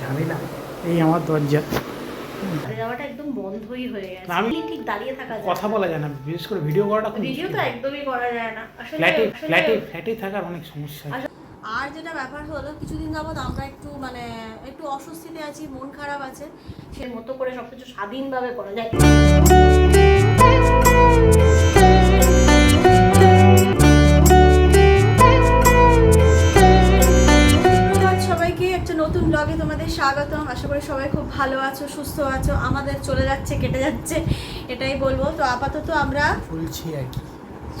ঝামেলা এই আমার দরজা। যাওয়াটা একদম বন্ধই হয়ে গেছে। আমি- ঠিক দাঁড়িয়ে থাকা যায়। কথা বলা যায় না বিশেষ করে ভিডিও করাটা ভিডিও তো একদমই করা যায় না। আসলে ফ্ল্যাটে ফ্ল্যাটে ফ্ল্যাটে থাকার অনেক সমস্যা। আর যেটা ব্যাপার হলো কিছুদিন যাবত আমরা একটু মানে একটু অস্বস্তিতে আছি মন খারাপ আছে। সে মতো করে সবকিছু স্বাধীনভাবে করা যায়। যাচ্ছে এটাই বলব। তো আপাতত আমরা বলছি আর কি।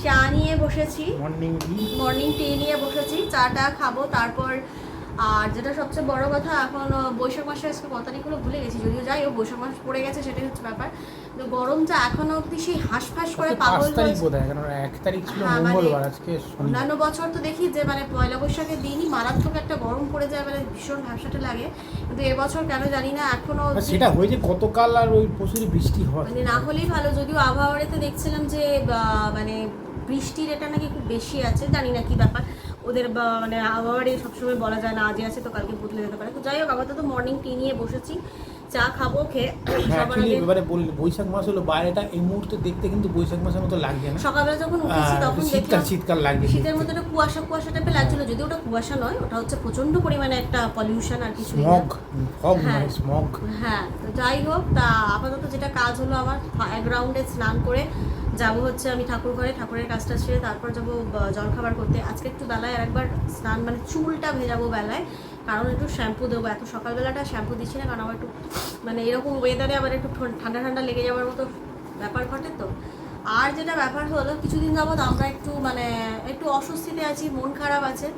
চা নিয়ে বসেছি। মর্নিং টি মর্নিং টি নিয়ে বসেছি চাটা খাব তারপর আর যেটা সবচেয়ে বড় কথা এখন বৈশাখ মাসে আজকে কত তারিখগুলো ভুলে গেছি যদিও যাই হোক বৈশাখ মাস পড়ে গেছে সেটাই হচ্ছে ব্যাপার। তো গরমটা এখনও অব্দি সেই হাঁসফাঁস করে পাগল হয় কারণ এক তারিখ ছিল মানে মঙ্গলবার আজকে অন্যান্য বছর তো দেখি যে মানে পয়লা বৈশাখের দিনই মারাত্মক একটা গরম পড়ে যায় মানে ভীষণ ভ্যাবসাটা লাগে। কিন্তু এবছর কেন জানি না এখনও সেটা হয়েছে গতকাল আর ওই প্রচুর বৃষ্টি হয় মানে না হলেই ভালো যদিও আবহাওয়াতে দেখছিলাম যে মানে বৃষ্টির এটা নাকি খুব বেশি আছে জানি না কি ব্যাপার। ওদের মানে আবহাওয়ার এই সবসময় বলা যায় না আজই আছে তো কালকে বদলে যেতে পারে। তো যাই হোক আপাতত মর্নিং টি নিয়ে বসেছি চা খাব খেয়ে হ্যাঁ এবারে বৈশাখ মাস হলো বাইরেটা এই মুহূর্তে দেখতে কিন্তু বৈশাখ মাসের মতো লাগছে না। সকালবেলা যখন উঠেছি তখন শীতকাল শীতকাল লাগছে শীতের মধ্যে একটা কুয়াশা কুয়াশা টাইপের লাগছিল যদি ওটা কুয়াশা নয় ওটা হচ্ছে প্রচণ্ড পরিমাণে একটা পলিউশন আর কিছু স্মগ ফগ হ্যাঁ। নয় স্মগ হ্যাঁ তো যাই হোক তা আপাতত যেটা কাজ হলো আমার এক রাউন্ডে স্নান করে যাব হচ্ছে আমি ঠাকুর ঘরে, ঠাকুরের কাজটা সেরে তারপর যাব জল জলখাবার করতে। আজকে একটু বেলায় আরেকবার স্নান মানে চুলটা ভেজাবো বেলায়, কারণ একটু শ্যাম্পু দেবো। এত সকালবেলাটা শ্যাম্পু দিচ্ছি না, কারণ আমার একটু মানে এরকম ওয়েদারে আবার একটু ঠান্ডা ঠান্ডা লেগে যাওয়ার মতো ব্যাপার ঘটে তো। আর যেটা ব্যাপার হলো, কিছুদিন যাবৎ আমরা একটু মানে একটু অস্বস্তিতে আছি, মন খারাপ আছে।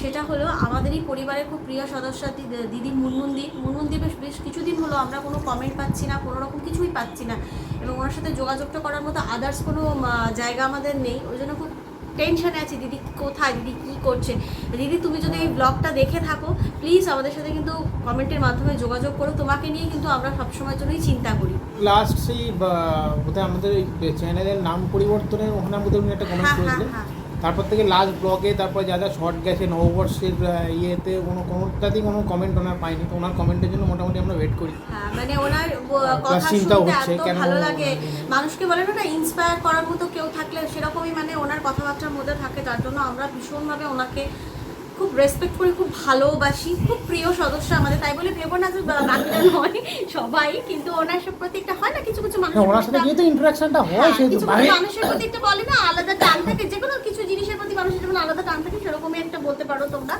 সেটা হলো, আমাদেরই পরিবারের খুব প্রিয় সদস্য দিদি মুনমুন্দি। মুনমুন্দি বেশ বেশ কিছুদিন হলো আমরা কোনো কমেন্ট পাচ্ছি না, কোনো রকম কিছুই পাচ্ছি না। এবং ওনার সাথে যোগাযোগটা করার মতো আদার্স কোনো জায়গা আমাদের নেই। ওই জন্য খুব টেনশনে আছি দিদি কোথায় দিদি কি করছে? দিদি তুমি যদি এই ব্লগটা দেখে থাকো প্লিজ আমাদের সাথে কিন্তু কমেন্টের মাধ্যমে যোগাযোগ করো। তোমাকে নিয়ে কিন্তু আমরা সবসময়ের জন্যই চিন্তা করি। লাস্ট সেই বোধহয় আমাদের চ্যানেলের নাম পরিবর্তনের ওখানে বোধহয় একটা কমেন্ট হ্যাঁ হ্যাঁ করেছিলেন। হ্যাঁ। তারপর থেকে লাস্ট ব্লগে তারপর যা যা শর্ট গেছে নববর্ষের ইয়েতে কোনো কোনোটাতেই কোনো কমেন্ট ওনার পাইনি। তো ওনার কমেন্টের জন্য মোটামুটি আমরা ওয়েট করি। হ্যাঁ মানে ওনার কথা চিন্তাও হচ্ছে, কেন- ভালো লাগে। মানুষকে বলে না ইন্সপায়ার করার মতো কেউ থাকলে সেরকমই মানে ওনার কথাবার্তার মধ্যে থাকে। যার জন্য আমরা ভীষণভাবে ওনাকে খুব রেসপেক্ট করি খুব ভালোবাসি খুব প্রিয় সদস্য আমাদের। তাই বলে ভেবো না যে বাকিরা নয় সবাই। কিন্তু ওনার সব প্রতি একটা হয় না কিছু কিছু মানুষ হ্যাঁ ওনার সাথে যেহেতু ইন্টারাকশনটা হয় বাইরে কিছু মানুষের প্রতি একটা বলে না আলাদা টান থাকে যে কোনো কিছু জিনিসের প্রতি মানুষের যেমন আলাদা টান থাকে সেরকমই একটা বলতে পারো তোমরা।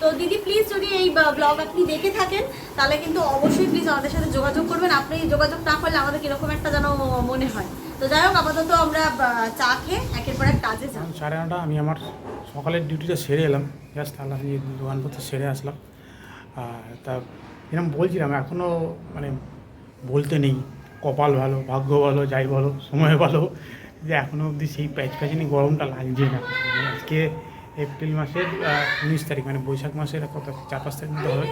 তো দিদি প্লিজ যদি এই ব্লগ আপনি দেখে থাকেন, তাহলে কিন্তু অবশ্যই প্লিজ আমাদের সাথে যোগাযোগ করবেন। আপনি যোগাযোগ না করলে আমাদের কীরকম একটা যেন মনে হয়। তো যাই হোক, আপাতত আমরা চা খেয়ে একের পর এক কাজে এখন সাড়ে নটা, আমি আমার সকালের ডিউটিটা সেরে এলাম। জাস্ট আল্লাহ দোকানপত্র সেরে আসলাম। তা এরকম বলছিলাম এখনও মানে বলতে নেই। কপাল ভালো, ভাগ্য ভালো, যাই ভালো সময় ভালো। যে এখনও অবধি সেই প্যাচ প্যাচানি গরমটা লাগছে না। আজকে এপ্রিল মাসের উনিশ তারিখ মানে বৈশাখ মাসের কত, চার, পাঁচ তারিখ মতো হবে।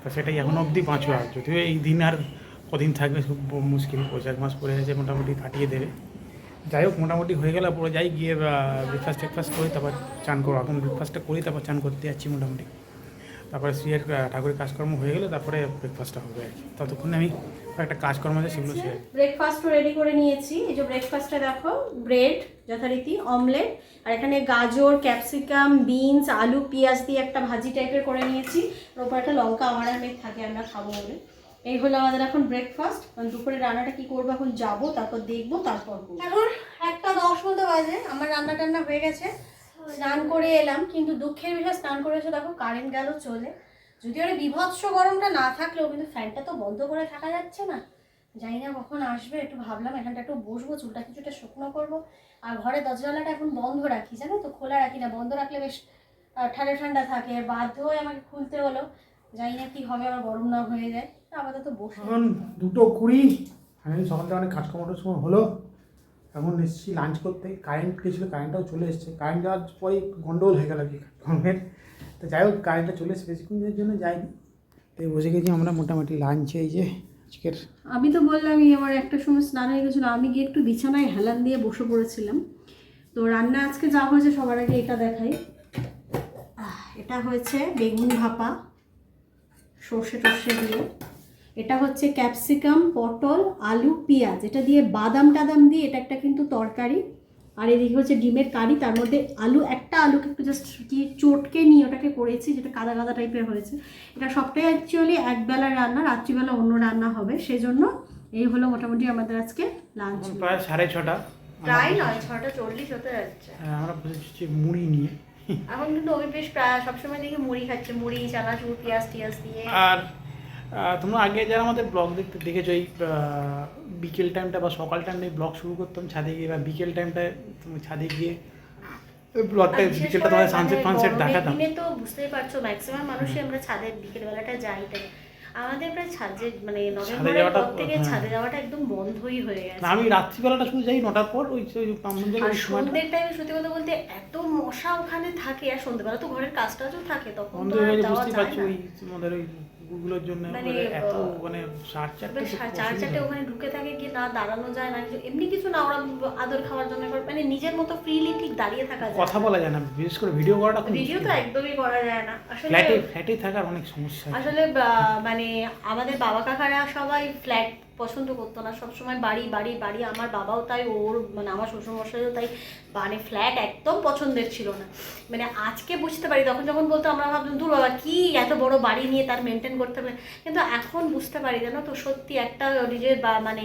তো সেটাই এখন অবধি পাঁচুয়া যদিও এই দিন আর কদিন থাকবে, খুব মুশকিল। বৈশাখ মাস পড়ে গেছে, মোটামুটি কাটিয়ে দেবে। যাই হোক, মোটামুটি হয়ে গেলে পরে যাই গিয়ে ব্রেকফাস্ট ট্রেকফাস্ট করি, তারপর চান করব। এখন ব্রেকফাস্টটা করি, তারপর চান করতে যাচ্ছি মোটামুটি। তারপরে শ্রীয়ের ঠাকুরের কাজকর্ম হয়ে গেলে তারপরে ব্রেকফাস্টটা হবে আর কি। ততক্ষণে আমি একটা কাজকর্ম আছে সেগুলো সেরে ব্রেকফাস্টও রেডি করে নিয়েছি। এই যে ব্রেকফাস্টটা দেখো ব্রেড যথারীতি অমলেট আর এখানে গাজর ক্যাপসিকাম বিনস আলু পেঁয়াজ দিয়ে একটা ভাজি টাইপের করে নিয়েছি। ওপর একটা লঙ্কা আমার আর মেঘ থাকে আমরা খাব বলে। এই হলো আমাদের এখন ব্রেকফাস্ট দুপুরে রান্নাটা কি করব এখন যাব তারপর দেখব তারপর এখন একটা দশ মতো বাজে। আমার রান্না টান্না হয়ে গেছে। স্নান করে এলাম, কিন্তু দুঃখের বিষয়, স্নান করে এসে দেখো কারেন্ট গেল চলে। যদি ওর বিভৎস গরমটা না থাকলেও কিন্তু ফ্যানটা তো বন্ধ করে থাকা যাচ্ছে না। জানি না কখন আসবে, একটু ভাবলাম এখানটা একটু বসবো, চুলটা কিছুটা শুকনো করব। আর ঘরে দরজালাটা এখন বন্ধ রাখি, জানো তো? খোলা রাখি না, বন্ধ রাখলে বেশ ঠান্ডা ঠান্ডা থাকে। বাধ্য হয়ে আমাকে খুলতে হলো। জানি না কি হবে আমার গরম না হয়ে যায়। আপাতত বসে। দুটো কুড়ি, আমি সকাল অনেক কাজকর্মটার সময় হলো। এখন এসেছি লাঞ্চ করতে কারেন্ট গেছিল কারেন্টটাও চলে এসছে। কারেন্ট যাওয়ার পরেই গন্ডগোল হয়ে গেল কি তো যাই হোক কারেন্টটা চলে এসে বেশিক্ষণের জন্য যাইনি। তাই বসে গেছি আমরা মোটামুটি লাঞ্চে এই যে, আজকের। আমি তো বললামই আমার একটা সময় স্নান হয়ে গেছিল, আমি গিয়ে একটু বিছানায় হেলান দিয়ে বসে পড়েছিলাম। তো রান্না আজকে যা হয়েছে সবার আগে এটা দেখাই। এটা হয়েছে বেগুন ভাপা সর্ষে টর্ষে দিয়ে। এটা হচ্ছে ক্যাপসিকাম পটল আলু পেঁয়াজ। এটা দিয়ে বাদাম টাদাম দিয়ে এটা একটা কিন্তু তরকারি। আর এদিকে হচ্ছে ডিমের কারি তার মধ্যে আলু একটা আলুকে একটু জাস্ট কি চটকে নিয়ে ওটাকে করেছি যেটা কাদা কাদা টাইপের হয়েছে। এটা সবটাই অ্যাকচুয়ালি একবেলার রান্না রাত্রিবেলা অন্য রান্না হবে। সেই জন্য এই হলো মোটামুটি আমাদের আজকে লাঞ্চ প্রায় সাড়ে ছটা। প্রায় নয় ছটা চল্লিশ হতে যাচ্ছে। হ্যাঁ, আমরা বসেছি মুড়ি নিয়ে। এখন কিন্তু অভি বেশ প্রায় সবসময় দেখি মুড়ি খাচ্ছে। মুড়ি চানাচুর পেঁয়াজ টিয়াজ দিয়ে। আর তোমরা আগে যারা আমাদের ব্লগ দেখতে দেখেছ এই বিকেল টাইমটা বা সকাল টাইমটা ব্লগ শুরু করতাম ছাদে গিয়ে বা বিকেল টাইমটায় তুমি ছাদে গিয়ে ব্লগটা বিকেলটা তোমাদের সানসেট ফানসেট দেখাতাম। দিনে তো বুঝতেই পারছ ম্যাক্সিমাম মানুষই আমরা ছাদের বিকেল বেলাটা যাই তাই। আমাদের প্রায় ছাদে মানে নভেম্বরের পর থেকে হ্যাঁ। ছাদে যাওয়াটা একদম বন্ধই হয়ে গেছে। আমি রাত্রিবেলাটা শুধু যাই নটার পর ওই ওই সন্ধ্যের টাইমে সত্যি কথা বলতে এত মশা ওখানে থাকে আর সন্ধ্যেবেলা তো ঘরের কাজ টাজও থাকে তখন তো যাওয়া যায় না। কুকুরগুলোর জন্য মানে, এত মানে সাড়ে চারটে চার চারটে ওখানে ঢুকে থাকে কি না দাঁড়ানো যায় না কিছু এমনি কিছু না ওরা আদর খাওয়ার জন্য মানে নিজের মতো ফ্রিলি ঠিক দাঁড়িয়ে থাকা যায় কথা বলা যায় না বিশেষ করে ভিডিও করাটা ভিডিও তো একদমই করা যায় না। আসলে ফ্ল্যাটে ফ্ল্যাটে থাকার অনেক সমস্যা আসলে মানে আমাদের বাবা কাকারা সবাই ফ্ল্যাট পছন্দ করতো না। সবসময় বাড়ি বাড়ি বাড়ি। আমার বাবাও তাই ওর মানে আমার শ্বশুরমশাইও তাই মানে ফ্ল্যাট একদম পছন্দের ছিল না। মানে আজকে বুঝতে পারি তখন যখন বলতো আমরা ভাবতাম দূর বাবা কি এত বড় বাড়ি নিয়ে তার মেনটেন করতে হবে? কিন্তু এখন বুঝতে পারি জানো তো সত্যি একটা নিজের বা মানে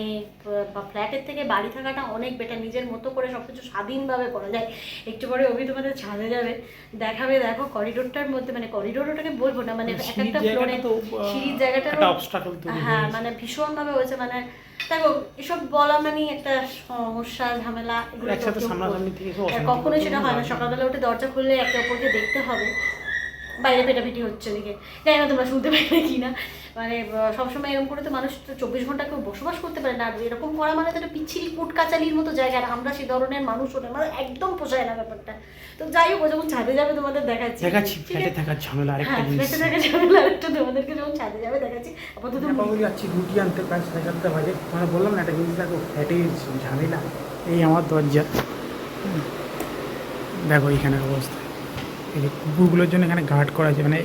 ফ্ল্যাটের থেকে বাড়ি থাকাটা অনেক বেটার নিজের মতো করে সব কিছু স্বাধীনভাবে করা যায়। একটু পরে অভি তোমাদের ছাদে যাবে দেখাবে দেখো করিডোরটার মধ্যে মানে করিডোর ওটাকে বলব না মানে এক একটা ফ্লোরে সিঁড়ির জায়গাটা হ্যাঁ মানে ভীষণভাবে হয়েছে। মানে দেখো এসব বলা মানে একটা সমস্যা ঝামেলা কখনোই সেটা হয় না। সকালবেলা উঠে দরজা খুললে একে অপরকে দেখতে হবে। বাইরে পেটাপিটি হচ্ছে দিকে জানি না তোমরা শুনতে পাই কি না মানে সবসময় এরকম করে তো মানুষ তো চব্বিশ ঘণ্টা কেউ বসবাস করতে পারে না। আর এরকম করা মানে তো একটা পিচ্ছিল কুটকাচালির মতো জায়গা। আর আমরা সেই ধরনের মানুষ হলে আমার একদম পোষায় না ব্যাপারটা। তো যাই হোক যখন ছাদে যাবে তোমাদের দেখাচ্ছি। দেখাচ্ছি ফ্ল্যাটে থাকার ঝামেলা আরেকটা হ্যাঁ জিনিস। ফ্ল্যাটে থাকা ঝামেলা আরেকটা তোমাদেরকে যখন ছাদে যাবে দেখাচ্ছি। আপাতত আমি যাচ্ছি রুটি আনতে প্রায় সাড়ে চারটে বাজে। মানে বললাম না একটা জিনিস দেখো ফ্ল্যাটে ঝামেলা। এই আমার দরজা। দেখো এইখানের অবস্থা। এই যে কুকুরগুলোর জন্য এখানে গার্ড করা আছে। মানে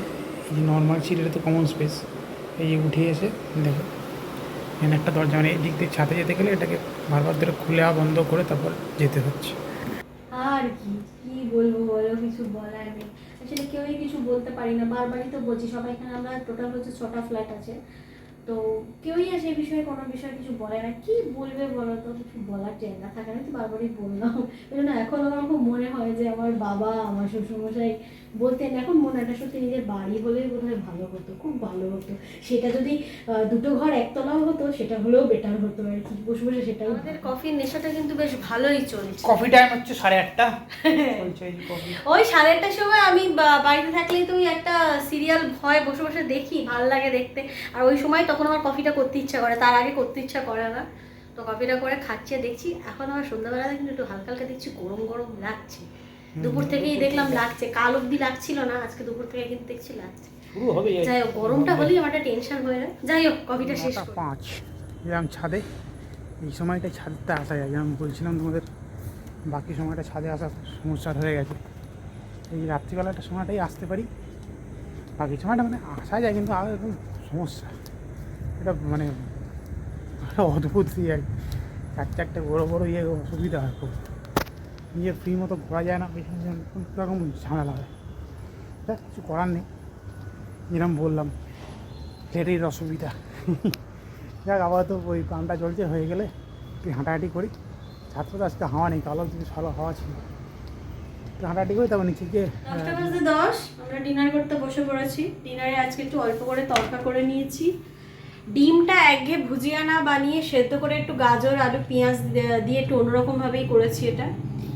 এই যে নর্মাল ছিল এটা তো কমন স্পেস এই যে উঠে এসে, দেখো। এখানে একটা দরজা মানে এই দিক দিয়ে ছাদে যেতে গেলে এটাকে বারবার ধরে খুলে বন্ধ করে তারপর যেতে হচ্ছে। আর কি কি বলব বলো, কিছু বলার নেই। আসলে কেউই কিছু বলতে পারি না। বারবারই তো বলছি সবাই এখানে আমরা টোটাল হচ্ছে ছটা ফ্ল্যাট আছে। তো কেউই আর সেই বিষয়ে কোনো বিষয়ে কিছু বলে না। কি বলবে বলো তো? কিছু বলার জায়গা থাকে না তো বারবারই বললাম। ওই জন্য এখন আমার খুব মনে হয় যে আমার বাবা আমার শ্বশুরমশাই বলতেন এখন মনে হয় না সত্যি নিজের বাড়ি হলেই বোধ হয় ভালো হতো খুব ভালো হতো। সেটা যদি দুটো ঘর একতলাও হতো সেটা হলেও বেটার হতো। আর কি বসে বসে সেটাও আমাদের কফির নেশাটা কিন্তু বেশ ভালোই চলছে। কফি টাইম হচ্ছে সাড়ে আটটা। ওই সাড়ে আটটার সময় আমি বা- বাড়িতে থাকলেই তো ওই একটা সিরিয়াল ভয় বসে বসে দেখি ভালো লাগে দেখতে। আর ওই সময় তখন আমার কফিটা করতে ইচ্ছা করে তার আগে করতে ইচ্ছা করে না। তো কফিটা করে খাচ্ছি দেখছি এখন আমার সন্ধ্যাবেলাতে কিন্তু একটু হালকা হালকা দেখছি গরম গরম লাগছে। দুপুর থেকেই দেখলাম লাগছে কাল অব্দি লাগছিল না আজকে দুপুর থেকে কিন্তু দেখছি লাগছে। যাই হোক গরমটা হলেই আমার একটা টেনশন হয়ে যায়। যাই হোক কফিটা শেষ পাঁচ। এরকম ছাদে। এই সময়টা ছাদতে আসা যায়। যেমন বলছিলাম তোমাদের বাকি সময়টা ছাদে আসা সমস্যা হয়ে গেছে। এই রাত্রিবেলাটা সময়টাই আসতে পারি। বাকি সময়টা মানে আসা যায় কিন্তু আর এখন সমস্যা। এটা মানে অদ্ভুত ইয়ে আর। চার চারটে বড়ো বড়ো ইয়ে অসুবিধা হয় খুব। নিজের ফ্রি মতো ঘোরা যায় না পেছনে রকম ঝামেলা হয়। দেখ, কিছু করার নেই। যেরকম বললাম ফ্লেটের অসুবিধা। যাক আপাতত ওই কামটা চলছে, হয়ে গেলে একটু হাঁটাহাঁটি করি। ছাত্র তো আজকে হাওয়া নেই, কালো যদি ভালো হাওয়া ছিল। একটু হাঁটাহাঁটি করি, তারপর নিচে গিয়ে দশ, আমরা ডিনার করতে বসে পড়েছি। ডিনারে আজকে একটু অল্প করে তরকা করে নিয়েছি। ডিমটা একঘে ভুজিয়া না বানিয়ে সেদ্ধ করে একটু গাজর, আলু, পেঁয়াজ দিয়ে- একটু অন্যরকমভাবেই করেছি এটা।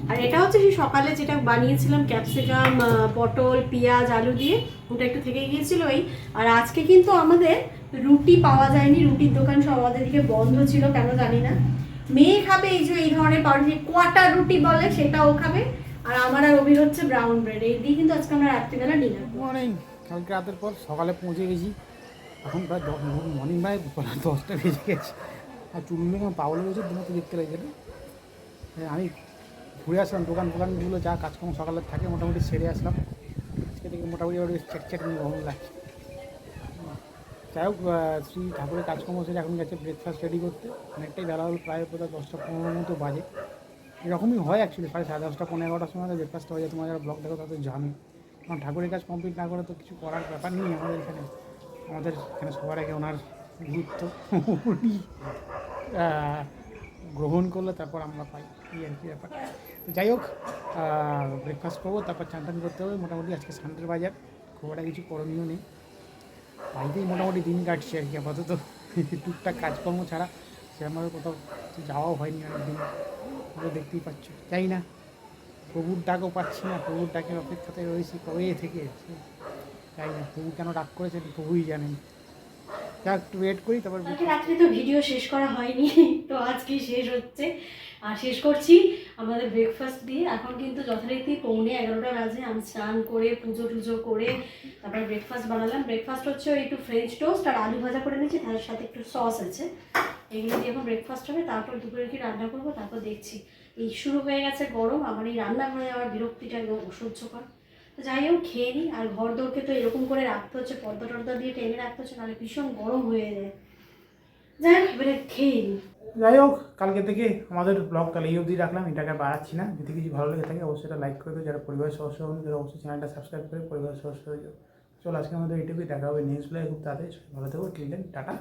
আর এটা হচ্ছে সেই সকালে যেটা বানিয়েছিলাম ক্যাপসিকাম পটল, পেঁয়াজ, আলু দিয়ে, ওটা একটু থেকে গিয়েছিল ওই আর আজকে কিন্তু আমাদের রুটি পাওয়া যায়নি, রুটির দোকান সব আমাদের দিকে বন্ধ ছিল, কেন জানি না। মেয়ে খাবে এই যে, এই ধরনের পাউরুটি কোয়াটার রুটি বলে সেটা ও খাবে। আর আমার আর অভির হচ্ছে ব্রাউন ব্রেড এই দিয়ে কিন্তু আজকে আমরা রাত্রিবেলা ডিনার কালকে রাতের পর সকালে পৌঁছে গেছি। এখন প্রায় মর্নিং প্রায় দশটা বেজে গেছে। আর চুলগুলো কেমন পাগল হয়েছে দিনে তো দেখতে লাগছে না। আমি ঘুরে আসলাম, দোকান দোকানগুলো যা কাজকর্ম সকালে থাকে, মোটামুটি সেরে আসলাম। আজকে থেকে মোটামুটি ওর চ্যাট ঘুম লাগছে। যাই হোক শ্রী ঠাকুরের কাজকর্ম সেরে এখন গেছে ব্রেকফাস্ট রেডি করতে। অনেকটাই বেলা হলো, প্রায় বোধহয় দশটা পনেরোর মতো বাজে। এরকমই হয় অ্যাকচুয়ালি সাড়ে সাড়ে দশটা পনেরো এগারোটার সময় ব্রেকফাস্ট হয়ে যায়। তোমার যারা ব্লগ দেখো তাদের জানে কারণ ঠাকুরের কাজ কমপ্লিট না করে তো কিছু করার ব্যাপার নেই আমাদের এখানে। আমাদের এখানে সবার আগে ওনার গুরুত্ব গ্রহণ করলে তারপর আমরা পাই। এই আর কি ব্যাপার। তো যাই হোক ব্রেকফাস্ট করব, তারপর চান টান করতে হবে। মোটামুটি আজকে সানডের বাজার, খুব একটা কিছু করণীয় নেই। বাড়িতেই মোটামুটি দিন কাটছে আর কি, আপাতত। টুকটাক কাজকর্ম ছাড়া সেরকমভাবে কোথাও যাওয়াও হয়নি অনেক দিন দেখতেই পাচ্ছ। যাই না, প্রভুর ডাকও পাচ্ছি না। প্রভুর ডাকের অপেক্ষাতে রয়েছি কবে থেকে? যাই না? প্রভু কেন ডাক করেছেন প্রভুই জানেন। একটু ওয়েট করি, তারপর কালকে রাত্রে তো ভিডিও শেষ করা হয়নি, তো আজকে শেষ হচ্ছে। আর শেষ করছি আমাদের ব্রেকফাস্ট দিয়ে। এখন কিন্তু যথারীতি পৌনে এগারোটা বাজে। আমি স্নান করে, পুজো টুজো করে তারপর ব্রেকফাস্ট বানালাম। ব্রেকফাস্ট হচ্ছে ওই একটু ফ্রেঞ্চ টোস্ট আর আলু ভাজা করে নিয়েছি, তার সাথে একটু সস আছে। এগুলো দিয়ে এখন ব্রেকফাস্ট হবে। তারপর দুপুরে কি রান্না করব? তারপর দেখছি। এই শুরু হয়ে গেছে গরম। আমার এই রান্নাঘরে আমার বিরক্তিটা একদম অসহ্যকর। যাই হোক, খেয়ে নিই আর ঘর দৌড়কে তো এরকম করে রাখতে হচ্ছে, পর্দা টর্দা দিয়ে টেনে রাখতে হচ্ছে, নাহলে ভীষণ গরম হয়ে যায়। যাই হোক, এবারে খেয়ে নিই যাই হোক, কালকে থেকে আমাদের ব্লগ তাহলে এই অবধি রাখলাম, এটাকে বাড়াচ্ছি না। যদি কিছু ভালো লেগে থাকে, অবশ্যই এটা লাইক করে দেবে যারা পরিবারের সদস্য হন তারা অবশ্যই চ্যানেলটা সাবস্ক্রাইব করে পরিবারের সদস্য হয়ে যাও। চলো, আজকে আমাদের এইটুকুই দেখা হবে নেক্সট ব্লগে খুব তাড়াতাড়ি। ভালো থেকো টিলেন টাটা।